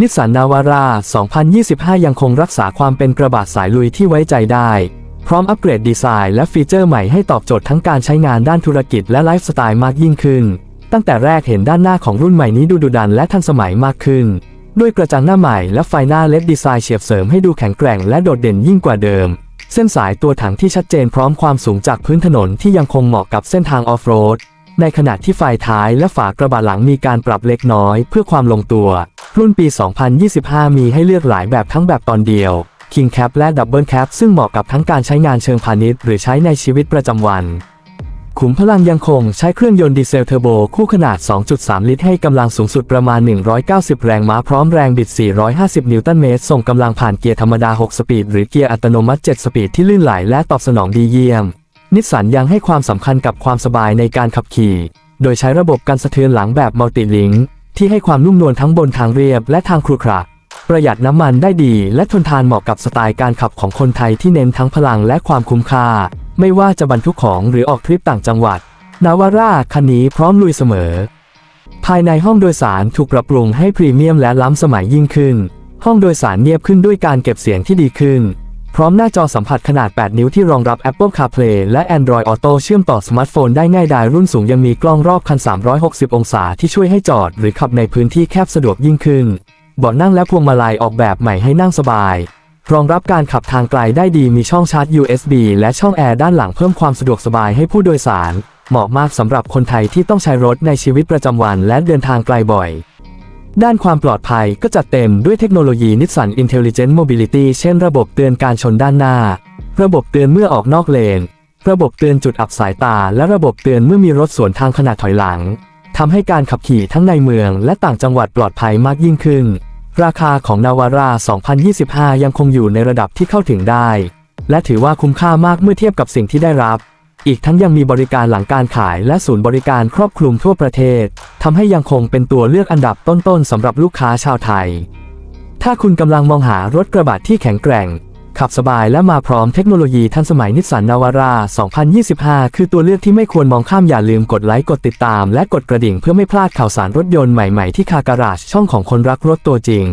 นิสสันนาวาร่า 2025 ยังคงรักษาความเป็นกระบะสายลุยที่ไว้ใจได้ พร้อมอัปเกรดดีไซน์และฟีเจอร์ใหม่ให้ตอบโจทย์ทั้งการใช้งานด้านธุรกิจและไลฟ์สไตล์มากยิ่งขึ้น ตั้งแต่แรกเห็นด้านหน้าของรุ่นใหม่นี้ดูดุดันและทันสมัยมากขึ้น ด้วยกระจังหน้าใหม่และไฟหน้าเล็ดดีไซน์เฉียบเสริมให้ดูแข็งแกร่งและโดดเด่นยิ่งกว่าเดิม เส้นสายตัวถังที่ชัดเจนพร้อมความสูงจากพื้นถนนที่ยังคงเหมาะกับเส้นทางออฟโรด ในขณะที่ไฟท้ายและฝากระบะหลังมีการปรับเล็กน้อยเพื่อความลงตัว รุ่นปี 2025 มีให้เลือกหลายแบบทั้งแบบตอนเดียว King Cap และ Double Cap ซึ่งเหมาะกับทั้งการใช้งานเชิงพาณิชย์หรือใช้ในชีวิตประจำวันขุมพลังยังคงใช้เครื่องยนต์ดีเซลเทอร์โบคู่ขนาด 2.3 ลิตรให้กำลังสูงสุดประมาณ 190 แรงม้าพร้อมแรงบิด 450 นิวตันเมตร ส่งกำลังผ่านเกียร์ธรรมดา 6 สปีด หรือเกียร์อัตโนมัติ 7 สปีดที่ลื่นไหลและตอบสนองดีเยี่ยม นิสสันยังให้ความสำคัญกับความสบายในการขับขี่ โดยใช้ระบบกันสะเทือนหลังแบบมัลติลิงที่ให้ความนุ่มนวลทั้งบนทางเรียบและทางครุขระประหยัดน้ำมันได้ดีและทนทานเหมาะกับสไตล์การขับของคนไทยที่เน้นทั้งพลังและความคุ้มค่า ไม่ว่าจะบรรทุกของหรือออกทริปต่างจังหวัด นาวาร่าคันนี้พร้อมลุยเสมอ ภายในห้องโดยสารถูกปรับปรุงให้พรีเมียมและล้ำสมัยยิ่งขึ้น ห้องโดยสารเงียบขึ้นด้วยการเก็บเสียงที่ดีขึ้น ร้อมหน้าจอสัมผัสขนาด 8 นิ้วที่รองรับ Apple CarPlay และ Android Auto เชื่อมต่อสมาร์ทโฟนได้ง่ายดายรุ่นสูงยังมีกล้องรอบคัน 360 องศาที่ช่วยให้จอดหรือขับในพื้นที่แคบสะดวกยิ่งขึ้นเบาะนั่งและพวงมาลัยออกแบบใหม่ให้นั่งสบาย รองรับการขับทางไกลได้ดีมีช่องชาร์จ USB และช่องแอร์ด้านหลังเพิ่มความสะดวกสบายให้ผู้โดยสาร เหมาะมากสำหรับคนไทยที่ต้องใช้รถในชีวิตประจำวันและเดินทางไกลบ่อย ด้านความปลอดภัยก็จัดเต็มด้วยเทคโนโลยี Nissan Intelligent Mobility เช่นระบบเตือนการชนด้านหน้า ระบบเตือนเมื่อออกนอกเลน ระบบเตือนจุดอับสายตา และระบบเตือนเมื่อมีรถสวนทางขณะถอยหลังทำให้การขับขี่ทั้งในเมืองและต่างจังหวัดปลอดภัยมากยิ่งขึ้น ราคาของนาวาร่า2025 ยังคงอยู่ในระดับที่เข้าถึงได้ และถือว่าคุ้มค่ามากเมื่อเทียบกับสิ่งที่ได้รับ อีกทั้งยังมีบริการหลังการขายและศูนย์บริการครอบคลุมทั่วประเทศทำให้ยังคงเป็นตัวเลือกอันดับต้นๆสำหรับลูกค้าชาวไทย ถ้าคุณกำลังมองหารถกระบะที่แข็งแกร่ง ขับสบายและมาพร้อมเทคโนโลยีทันสมัยนิสสันนาวาร่า 2025 คือตัวเลือกที่ไม่ควรมองข้ามอย่าลืมกดไลค์กดติดตาม และกดกระดิ่งเพื่อไม่พลาดข่าวสารรถยนต์ใหม่ๆที่คาการาชช่องของคนรักรถตัวจริง